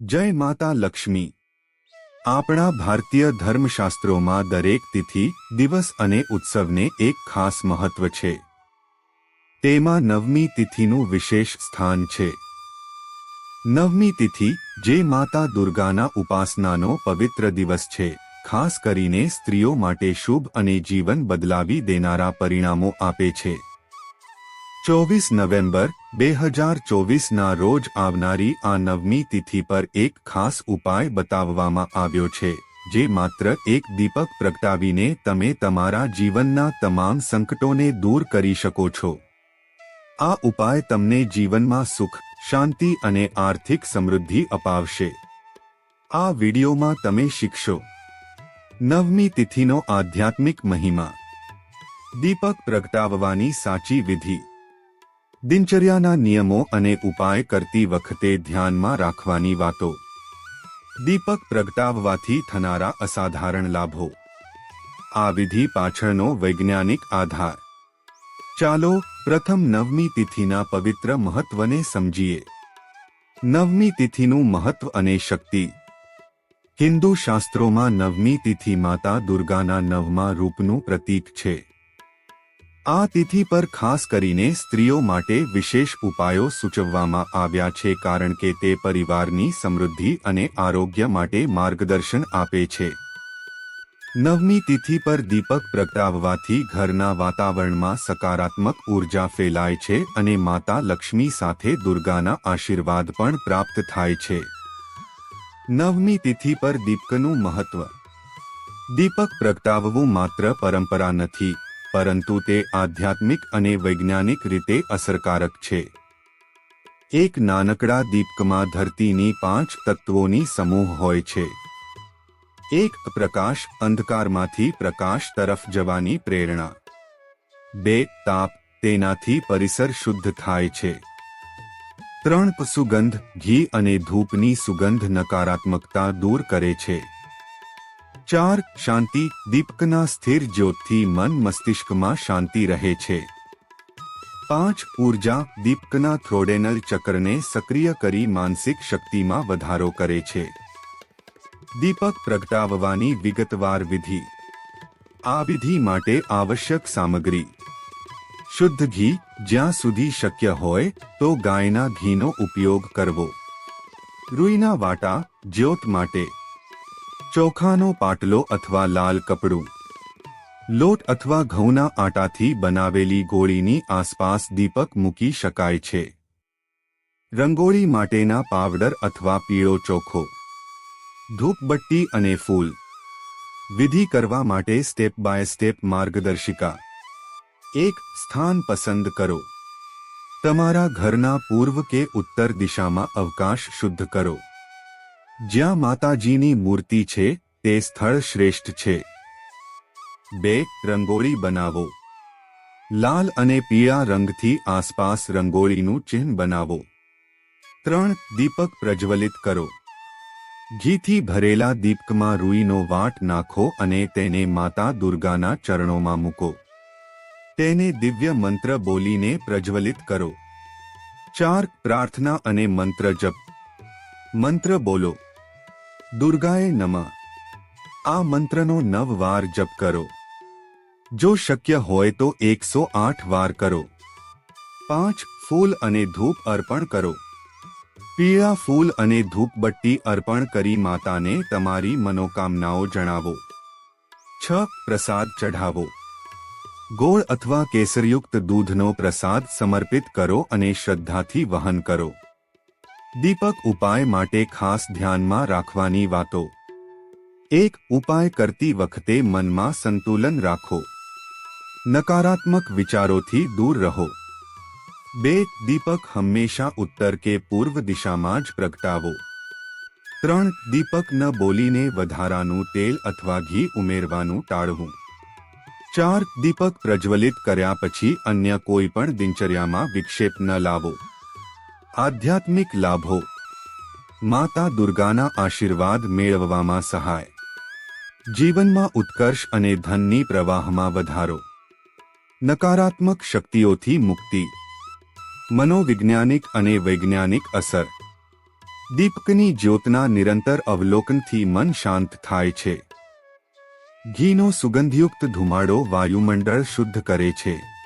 જય માતા લક્ષ્મી. આપણા ભારતીય ધર્મશાસ્ત્રોમાં દરેક તિથિ, દિવસ અને ઉત્સવને એક ખાસ મહત્વ છે. તેમાં નવમી તિથિનું વિશેષ સ્થાન છે. નવમી તિથિ, જે માતા દુર્ગાના ઉપાસનાનો પવિત્ર દિવસ છે, ખાસ કરીને સ્ત્રીઓ માટે શુભ અને જીવન બદલાવી દેનારા પરિણામો આપે છે. ચોવીસ નવેમ્બર બે હજાર ચોવીસના રોજ આવનારી આ નવમી તિથિ પર એક ખાસ ઉપાય બતાવવામાં આવ્યો છે, જે માત્ર એક દીપક પ્રગટાવીને તમે તમારા જીવનના તમામ સંકટોને દૂર કરી શકો છો. આ ઉપાય તમને જીવનમાં સુખ, શાંતિ અને આર્થિક સમૃદ્ધિ અપાવશે. આ વિડિયોમાં તમે શીખશો. નવમી તિથિનો આધ્યાત્મિક મહિમા. દીપક પ્રગટાવવાની સાચી વિધિ. દિનચર્યાના નિયમો અને ઉપાય કરતી વખતે ધ્યાનમાં રાખવાની વાતો. દીપક પ્રગટાવવાથી થનારા અસાધારણ લાભો. આ વિધિ પાછળનો વૈજ્ઞાનિક આધાર. ચાલો પ્રથમ નવમી તિથિના પવિત્ર મહત્વને સમજીએ. નવમી તિથિનું મહત્વ અને શક્તિ. હિન્દુ શાસ્ત્રોમાં નવમી તિથિ માતા દુર્ગાના નવમા રૂપનું પ્રતીક છે. આ તિથિ પર ખાસ કરીને સ્ત્રીઓ માટે વિશેષ ઉપાયો સૂચવવામાં આવ્યા છે કારણ કે તે પરિવારની સમૃદ્ધિ અને આરોગ્ય માટે માર્ગદર્શન આપે છે. નવમી તિથિ પર દીપક પ્રગટાવવાથી ઘરના વાતાવરણમાં સકારાત્મક ઊર્જા ફેલાય છે અને માતા લક્ષ્મી સાથે દુર્ગાના આશીર્વાદ પણ પ્રાપ્ત થાય છે. નવમી તિથિ પર દીપકનું મહત્વ. દીપક પ્રગટાવવું માત્ર પરંપરા નથી પરંતુ તે આધ્યાત્મિક અને વૈજ્ઞાનિક રીતે અસરકારક છે. એક નાનકડા દીપકમાં ધરતીની પાંચ તત્વોની સમૂહ હોય છે. એક પ્રકાશ અંધકારમાંથી પ્રકાશ તરફ જવાની પ્રેરણા. બે તાપ તેનાથી પરિસર શુદ્ધ થાય છે. ત્રણ સુગંધ ઘી અને ધૂપની સુગંધ નકારાત્મકતા દૂર કરે છે. ચાર, શાંતિ, દીપકના સ્થિર જ્યોતથી મન મસ્તિષ્કમાં શાંતિ રહે છે. પાંચ, ઊર્જા, દીપકના થ્રોડેનલ ચક્રને સક્રિય કરી માનસિક શક્તિમાં વધારો કરે છે. દીપક પ્રગટાવવાની વિગતવાર વિધિ. આ વિધિ માટે આવશ્યક સામગ્રી. શુદ્ધ ઘી, જ્યાં સુધી શક્ય હોય, તો ગાયના ઘીનો ઉપયોગ કરવો. રૂઈના વાટા, જ્યોત માટે. ચોખાનો પાટલો અથવા લાલ કપડું. લોટ અથવા ઘઉંના આટાથી બનાવેલી ગોળીની આસપાસ દીપક મૂકી શકાય છે. રંગોળી માટેના પાવડર અથવા પીળો ચોખો. ધૂપબટ્ટી અને ફૂલ. વિધિ કરવા માટે સ્ટેપ બાય સ્ટેપ માર્ગદર્શિકા. એક, સ્થાન પસંદ કરો. તમારા ઘરના પૂર્વ કે ઉત્તર દિશામાં અવકાશ શુદ્ધ કરો. જ્યાં માતાજીની મૂર્તિ છે, તે સ્થળ શ્રેષ્ઠ છે. બે, રંગોળી બનાવો. લાલ અને પીળા રંગથી આસપાસ રંગોળીનું ચિહ્ન બનાવો. ત્રણ, દીપક પ્રજ્વલિત કરો. ઘીથી ભરેલા દીપકમાં રૂઈનો વાટ નાખો અને તેને માતા દુર્ગાના ચરણોમાં મૂકો. તેને દિવ્ય મંત્ર બોલીને પ્રજ્વલિત કરો. ચાર, પ્રાર્થના અને મંત્ર જપ. મંત્ર બોલો. દુર્ગાએ નમ. આ મંત્રનો નવ વાર જપ કરો. જો શક્ય હોય તો એકસો આઠ વાર કરો. પાંચ ફૂલ અને ધૂપ અર્પણ કરો. પીળા ફૂલ અને ધૂપબટ્ટી અર્પણ કરી માતાને તમારી મનોકામનાઓ જણાવો. છ પ્રસાદ ચઢાવો. ગોળ અથવા કેસરયુક્ત દૂધનો પ્રસાદ સમર્પિત કરો અને શ્રદ્ધાથી વહન કરો. દીપક ઉપાય માટે ખાસ ધ્યાનમાં રાખવાની વાતો. એક, ઉપાય કરતી વખતે મનમાં સંતુલન રાખો. નકારાત્મક વિચારોથી દૂર રહો. બે, દીપક હંમેશા ઉત્તર કે પૂર્વ દિશામાં જ પ્રગટાવો. ત્રણ, દીપક ન બોલીને વધારાનું તેલ અથવા ઘી ઉમેરવાનું ટાળવું. ચાર, દીપક પ્રજ્વલિત કર્યા પછી અન્ય કોઈ પણ દિનચર્યામાં વિક્ષેપ ન લાવો. આધ્યાત્મિક લાભો. માતા દુર્ગાના આશીર્વાદ મેળવવામાં સહાય. જીવનમાં ઉત્કર્ષ અને ધનની પ્રવાહમાં વધારો. નકારાત્મક શક્તિઓથી મુક્તિ. મનોવૈજ્ઞાનિક અને વૈજ્ઞાનિક અસર. દીપકની જ્યોતના નિરંતર અવલોકનથી મન શાંત થાય છે. ઘીનો સુગંધયુક્ત ધુમાડો વાયુમંડળ શુદ્ધ કરે છે.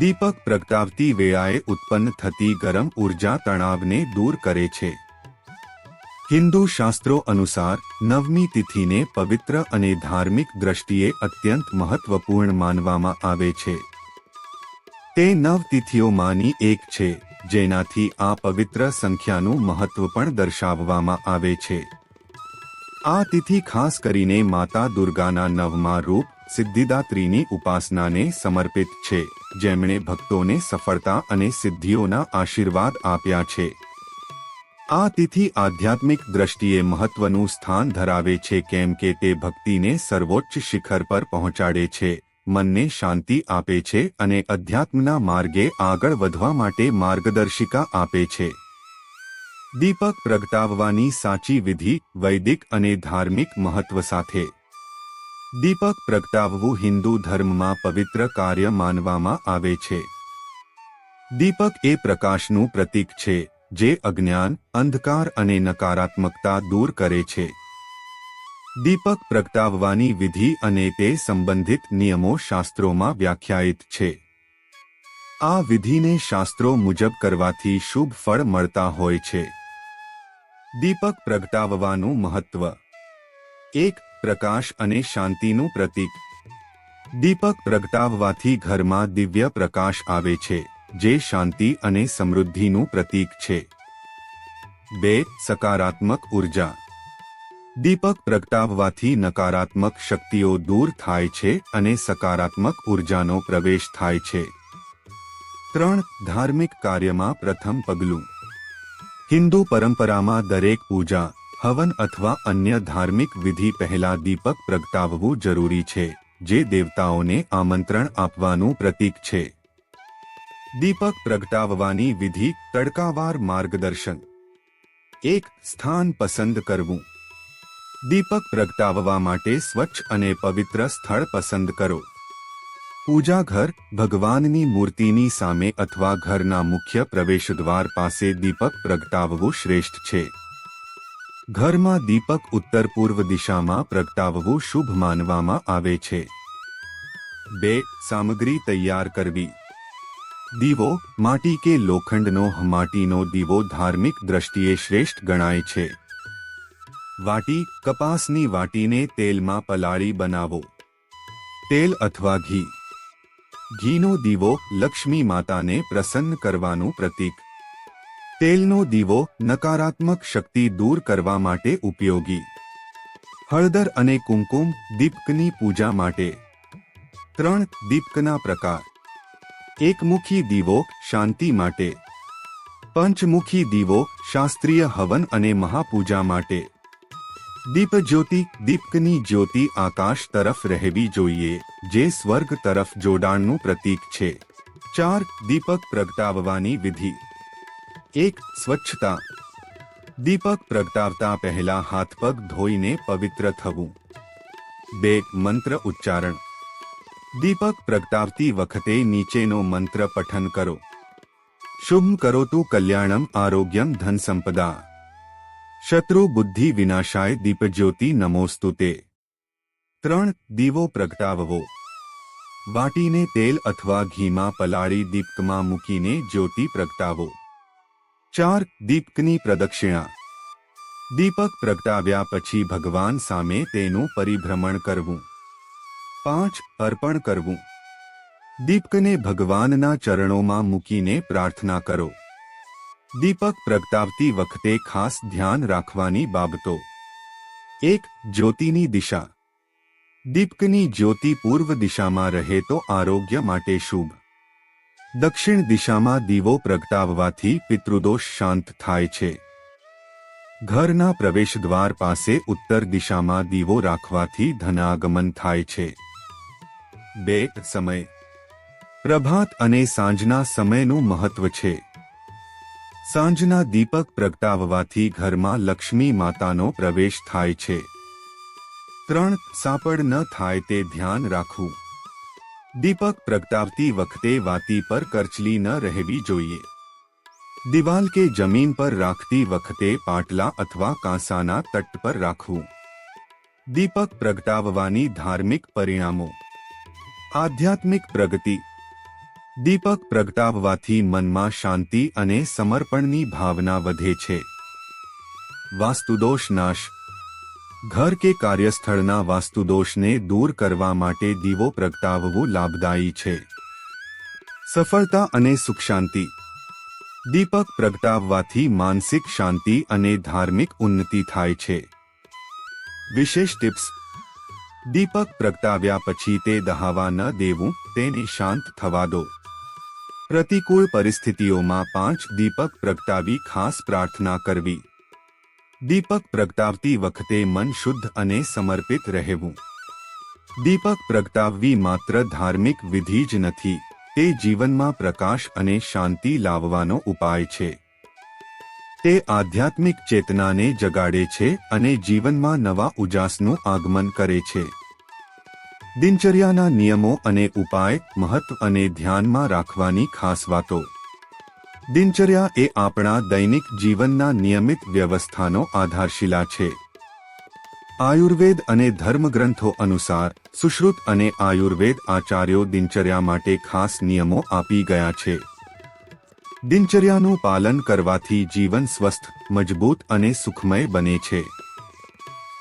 દીપક પ્રગટાવતી વેળાએ ઉત્પન્ન થતી ગરમ ઊર્જા તણાવને દૂર કરે છે. હિન્દુ શાસ્ત્રો અનુસાર, નવમી તિથિને પવિત્ર અને ધાર્મિક દ્રષ્ટિએ અત્યંત મહત્વપૂર્ણ માનવામાં આવે છે. તે નવ તિથિઓમાંની એક છે, જેનાથી આ પવિત્ર સંખ્યાનું મહત્વ પણ દર્શાવવામાં આવે છે. આ તિથિ ખાસ કરીને માતા દુર્ગાના નવમા રૂપ સિદ્ધિદાત્રીની ઉપાસનાને સમર્પિત છે, જેમણે ભક્તોને સફળતા અને સિદ્ધિઓના આશીર્વાદ આપ્યા છે. આ તિથિ આધ્યાત્મિક દ્રષ્ટિએ મહત્વનું સ્થાન ધરાવે છે કેમ કે તે ભક્તિને સર્વોચ્ચ શિખર પર પહોંચાડે છે, મનને શાંતિ આપે છે અને અધ્યાત્મના માર્ગે આગળ વધવા માટે માર્ગદર્શિકા આપે છે. દીપક પ્રગટાવવાની સાચી વિધિ વૈદિક અને ધાર્મિક મહત્વ સાથે દીપક પ્રગટાવવું હિન્દુ ધર્મમાં પવિત્ર કાર્ય માનવામાં આવે છે. દીપક એ પ્રકાશનું પ્રતીક છે, જે અજ્ઞાન, અંધકાર અને નકારાત્મકતા દૂર કરે છે. દીપક પ્રગટાવવાની વિધિ અને તે સંબંધિત નિયમો શાસ્ત્રોમાં વ્યાખ્યાયિત છે. આ વિધિને શાસ્ત્રો મુજબ કરવાથી શુભ ફળ મળતા હોય છે. દીપક પ્રગટાવવાનું મહત્વ. એક પ્રકાશ અને શાંતિનું પ્રતીક. દીપક પ્રગટાવવાથી ઘરમાં દિવ્ય પ્રકાશ આવે છે, જે શાંતિ અને સમૃદ્ધિનું પ્રતીક છે. બે, સકારાત્મક ઊર્જા. દીપક પ્રગટાવવાથી નકારાત્મક શક્તિઓ દૂર થાય છે અને સકારાત્મક ઉર્જાનો પ્રવેશ થાય છે. ત્રણ, ધાર્મિક કાર્યમાં પ્રથમ પગલું. હિન્દુ પરંપરામાં દરેક પૂજા હવન અથવા અન્ય ધાર્મિક વિધિ પહેલા દીપક પ્રગટાવવું જરૂરી છે, જે દેવતાઓને આમંત્રણ આપવાનું પ્રતીક છે. દીપક પ્રગટાવવાની વિધિ તડકાવાર માર્ગદર્શન. એક, સ્થાન પસંદ કરવું. દીપક પ્રગટાવવા માટે સ્વચ્છ અને પવિત્ર સ્થળ પસંદ કરો. પૂજા ઘર, ભગવાનની મૂર્તિની સામે અથવા ઘરના મુખ્ય પ્રવેશદ્વાર પાસે દીપક પ્રગટાવવું શ્રેષ્ઠ છે. ઘરમાં દીપક ઉત્તર પૂર્વ દિશામાં પ્રગટાવવું શુભ માનવામાં આવે છે. બે, સામગ્રી તૈયાર કરવી. દીવો, માટી કે લોખંડનો, માટીનો દીવો ધાર્મિક દ્રષ્ટિએ શ્રેષ્ઠ ગણાય છે. વાટી, કપાસની વાટીને તેલમાં પલાળી બનાવો. તેલ અથવા ઘી. ઘીનો દીવો લક્ષ્મી માતાને પ્રસન્ન કરવાનું પ્રતીક. તેલનો દીવો નકારાત્મક શક્તિ દૂર કરવા માટે ઉપયોગી. હળદર અને કુમકુમ દીપકની પૂજા માટે. ત્રણ દીપકના પ્રકાર. એકમુખી દીવો શાંતિ માટે. પંચમુખી દીવો શાસ્ત્રીય હવન અને મહાપૂજા માટે. દીપ જ્યોતિ દીપકની જ્યોતિ આકાશ તરફ રહેવી જોઈએ, જે સ્વર્ગ તરફ જોડાણનું પ્રતીક છે. ચાર દીપક પ્રગટાવવાની વિધિ. એક સ્વચ્છતા. દીપક પ્રગટાવતા પહેલા હાથ પગ ધોઈને પવિત્ર થવું. બે, મંત્ર ઉચ્ચારણ. દીપક પ્રગટાવતી વખતે નીચેનો મંત્ર પઠન કરો. શુભ કરોતુ કલ્યાણમ આરોગ્યમ ધન સંપદા. શત્રુ બુદ્ધિ વિનાશાય દીપજ્યોતિ નમોસ્તુ તે. ત્રણ, દીવો પ્રગટાવવો. વાટીને તેલ અથવા ઘીમાં પલાળી દીપકમાં મૂકીને જ્યોતિ પ્રગટાવો. ચાર દીપકની પ્રદક્ષિણા. દીપક પ્રગટાવ્યા પછી ભગવાન સામે તેનું પરિભ્રમણ કરવું. પાંચ અર્પણ કરવું. દીપકને ભગવાનના ચરણોમાં મૂકીને પ્રાર્થના કરો. દીપક પ્રગટાવતી વખતે ખાસ ધ્યાન રાખવાની બાબતો. એક, જ્યોતિની દિશા. દીપકની જ્યોતિ પૂર્વ દિશામાં રહે તો આરોગ્ય માટે શુભ. દક્ષિણ દિશામાં દીવો પ્રગટાવવાથી પિતૃદોષ શાંત થાય છે. ઘરના પ્રવેશદ્વાર પાસે ઉત્તર દિશામાં દીવો રાખવાથી ધનાગમન થાય છે. બે સમય. પ્રભાત અને સાંજના સમયનું મહત્વ છે. સાંજના દીપક પ્રગટાવવાથી ઘરમાં લક્ષ્મી માતાનો પ્રવેશ થાય છે. ત્રણ, સાપડ ન થાય તે ધ્યાન રાખવું. દીપક પ્રગટાવતી વખતે વાતી પર કરચલી ન રહેવી જોઈએ. દિવાલ કે જમીન પર રાખતી વખતે પાટલા અથવા કાંસાના તટ પર રાખવું. દીપક પ્રગટાવવાની ધાર્મિક પરિણામો. આધ્યાત્મિક પ્રગતિ. દીપક પ્રગટાવવાથી મનમાં શાંતિ અને સમર્પણની ભાવના વધે છે. વાસ્તુદોષ નાશ. ઘર કે કાર્યસ્થળના વાસ્તુદોષને દૂર કરવા માટે દીવો પ્રગટાવવું લાભદાયી છે. સફળતા અને સુખ શાંતિ દીપક પ્રગટાવવાથી માનસિક શાંતિ અને ધાર્મિક ઉન્નતિ થાય છે. વિશેષ ટિપ્સ. દીપક પ્રગટાવ્યા પછી તે દહાવા ન દેવું, તેને શાંત થવા દો. પ્રતિકૂળ પરિસ્થિતિઓમાં પાંચ દીપક પ્રગટાવી ખાસ પ્રાર્થના કરવી. દીપક પ્રગટાવતી વખતે મન શુદ્ધ અને સમર્પિત રહેવું. દીપક પ્રગટાવવી માત્ર ધાર્મિક વિધિ જ નથી, તે જીવનમાં પ્રકાશ અને શાંતિ લાવવાનો ઉપાય છે. તે આધ્યાત્મિક ચેતનાને જગાડે છે અને જીવનમાં નવા ઉજાસનું આગમન કરે છે. દિનચર્યાના નિયમો અને ઉપાય મહત્વ અને ધ્યાનમાં રાખવાની ખાસ વાતો. દિનચર્યા એ આપણા દૈનિક જીવનના નિયમિત વ્યવસ્થાનો આધારશિલા છે. આયુર્વેદ અને ધર્મગ્રંથો અનુસાર સુશ્રુત અને આયુર્વેદ આચાર્યો દિનચર્યા માટે ખાસ નિયમો આપી ગયા છે. દિનચર્યાનું પાલન કરવાથી જીવન સ્વસ્થ, મજબૂત અને સુખમય બને છે.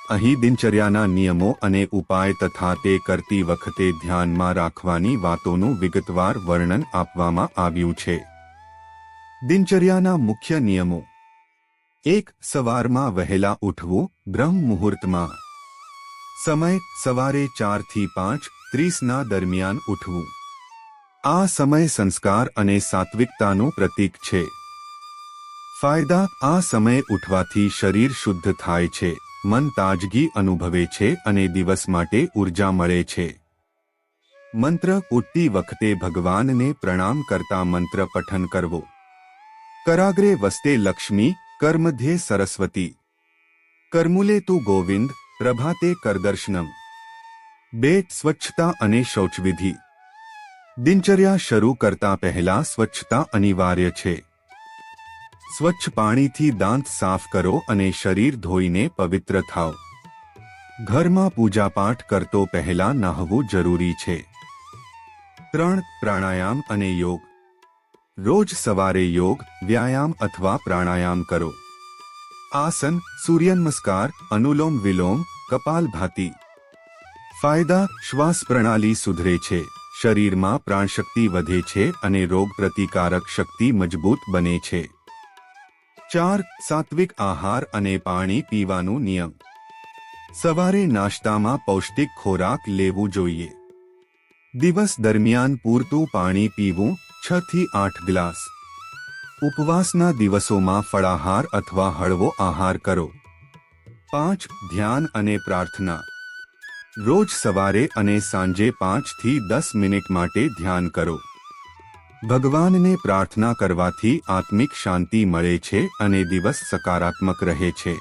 અહીં દિનચર્યાના નિયમો અને ઉપાય તથા તે કરતી વખતે ધ્યાનમાં રાખવાની વાતોનું વિગતવાર વર્ણન આપવામાં આવ્યું છે. દિનચર્યાના મુખ્ય નિયમો. એક, સવારમાં વહેલા ઉઠવું બ્રહ્મ મુહૂર્તમાં. સમય, સવારે ચારથી પાંચ, ત્રીસના દરમિયાન ઉઠવું. આ સમય સંસ્કાર અને સાત્વિકતાનું પ્રતીક છે. ફાયદા, આ સમય ઉઠવાથી શરીર શુદ્ધ થાય છે, મન તાજગી અનુભવે છે અને દિવસ માટે ઊર્જા મળે છે. મંત્ર, ઉઠતી વખતે ભગવાનને પ્રણામ કરતા મંત્ર પઠન કરવો. કરાગ્રે વસ્તે લક્ષ્મી કર્મધ્યે સરસ્વતી. કર્મુલે તું ગોવિંદ, પ્રભાતે કરદર્શનમ. બે સ્વચ્છતા અને શૌચવિધિ. દિનચર્યા શરૂ કરતા પહેલા સ્વચ્છતા અનિવાર્ય છે. સ્વચ્છ પાણીથી દાંત સાફ કરો અને શરીર ધોઈને પવિત્ર થાઓ. ઘરમાં પૂજાપાઠ કરતો પહેલા નહાવું જરૂરી છે. ત્રણ પ્રાણાયામ અને યોગ. રોજ સવારે યોગ, વ્યાયામ અથવા પ્રાણાયામ કરો. આસન સૂર્ય નમસ્કાર અનુલોમ વિલોમ કપાલભાતી ફાયદા, શ્વાસ પ્રણાલી સુધરે છે. શરીરમાં પ્રાણશક્તિ વધે છે અને રોગ પ્રતિકારક શક્તિ મજબૂત બને છે. ચાર, સાત્વિક આહાર અને પાણી પીવાનું નિયમ. સવારે નાસ્તામાં પૌષ્ટિક ખોરાક લેવું જોઈએ. દિવસ દરમિયાન પૂરતું પાણી પીવું છ થી આઠ ગ્લાસ. ઉપવાસના દિવસોમાં ફળાહાર અથવા હળવો આહાર કરો. પાંચ, ધ્યાન અને પ્રાર્થના. રોજ સવારે અને સાંજે પાંચથી દસ મિનિટ માટે ધ્યાન કરો. ભગવાનને પ્રાર્થના કરવાથી આત્મિક શાંતિ મળે છે અને દિવસ સકારાત્મક રહે છે.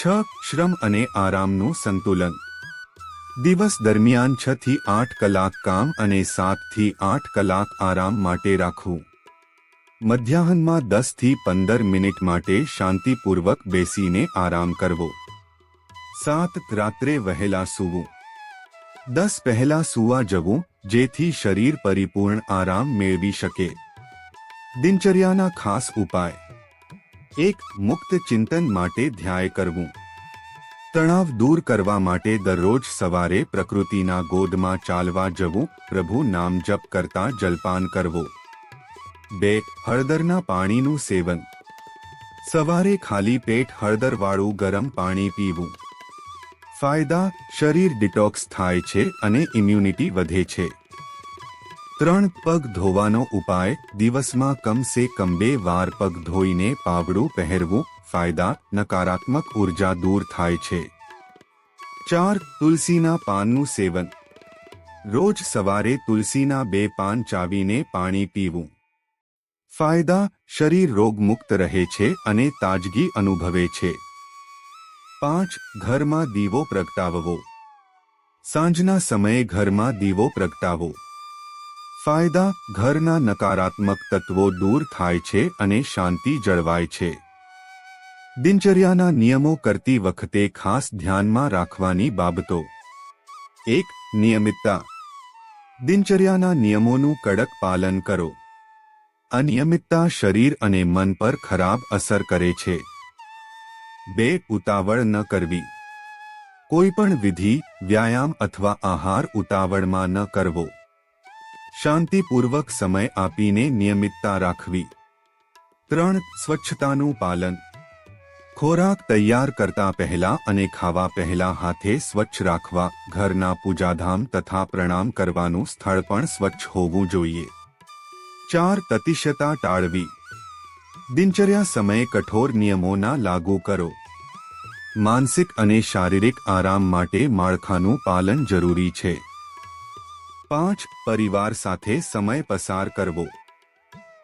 છ, શ્રમ અને આરામનું સંતુલન. દિવસ દરમિયાન છ થી આઠ કલાક કામ અને સાતથી આઠ કલાક આરામ માટે રાખવું મધ્યાહનમાં દસથી પંદર મિનિટ માટે શાંતિપૂર્વક બેસીને આરામ કરવો સાત રાત્રે વહેલા સૂવું દસ પહેલા સૂવા જવું જેથી શરીર પરિપૂર્ણ આરામ મેળવી શકે દિનચર્યાના ખાસ ઉપાય એક મુક્ત ચિંતન માટે ધ્યાય કરવું તણાવ દૂર કરવા માટે દરરોજ સવારે પ્રકૃતિના ગોદમાં ચાલવા જવું, પ્રભુ નામ જપ કરતા જલપાન કરવો. બે, હળદરના પાણીનું સેવન. સવારે ખાલી પેટ હળદરવાળું ગરમ પાણી પીવું. ફાયદા, શરીર ડિટોક્સ થાય છે અને ઇમ્યુનિટી વધે છે. ત્રણ, પગ ધોવાનો ઉપાય. દિવસમાં કમસે કમ બે વાર પગ ધોઈને પાવડું પહેરવું. ફાયદા, નકારાત્મક ઊર્જા દૂર થાય છે. ચાર, તુલસીના પાનનું સેવન. રોજ સવારે તુલસીના બે પાન ચાવીને પાણી પીવું. ફાયદા, શરીર રોગમુક્ત રહે છે અને તાજગી અનુભવે છે. પાંચ, ઘરમાં દીવો પ્રગટાવવો. સાંજના સમયે ઘરમાં દીવો પ્રગટાવો. ફાયદા, ઘરના નકારાત્મક તત્વો દૂર થાય છે અને શાંતિ જળવાય છે. દિનચર્યાના નિયમો કરતી વખતે ખાસ ધ્યાનમાં રાખવાની બાબતો. એક, નિયમિતતા. દિનચર્યાના નિયમોનું કડક પાલન કરો. અનિયમિતતા શરીર અને મન પર ખરાબ અસર કરે છે. બે, ઉતાવળ ન કરવી. કોઈપણ વિધિ, વ્યાયામ અથવા આહાર ઉતાવળમાં ન કરવો. શાંતિપૂર્વક સમય આપીને નિયમિતતા રાખવી. ત્રણ, સ્વચ્છતાનું પાલન. ખોરાક તૈયાર કરતા પહેલા અને ખાવા પહેલા હાથે સ્વચ્છ રાખવા, ઘરના પૂજાધામ તથા પ્રણામ કરવાનું સ્થળ પણ સ્વચ્છ હોવું જોઈએ. ચાર તતિશતા ટાળવી. દિનચર્યા સમયે કઠોર નિયમોના લાગુ કરો. માનસિક અને શારીરિક આરામ માટે માળખાનું પાલન જરૂરી છે. પાંચ, પરિવાર સાથે સમય પસાર કરવો.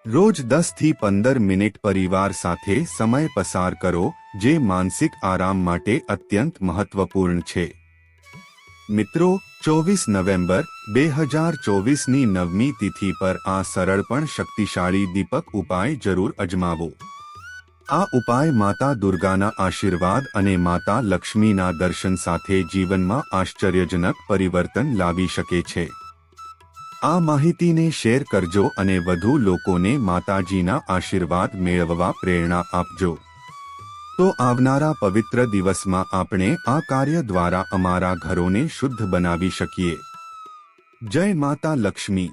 રોજ દસથી પંદર મિનિટ પરિવાર સાથે સમય પસાર કરો, જે માનસિક આરામ માટે અત્યંત મહત્વપૂર્ણ છે. મિત્રો, ચોવીસ નવેમ્બર, બે હજાર ચોવીસની નવમી તિથિ પર આ સરળ પણ શક્તિશાળી દીપક ઉપાય જરૂર અજમાવો. આ ઉપાય માતા દુર્ગાના આશીર્વાદ અને માતા લક્ષ્મીના દર્શન સાથે જીવનમાં આશ્ચર્યજનક પરિવર્તન લાવી શકે છે. આ માહિતીને શેર કરજો અને વધુ લોકોને માતાજીના આશીર્વાદ મેળવવા પ્રેરણા આપજો. તો આવનારા પવિત્ર દિવસમાં આપણે આ કાર્ય દ્વારા અમારા ઘરોને શુદ્ધ બનાવી શકીએ. જય માતા લક્ષ્મી.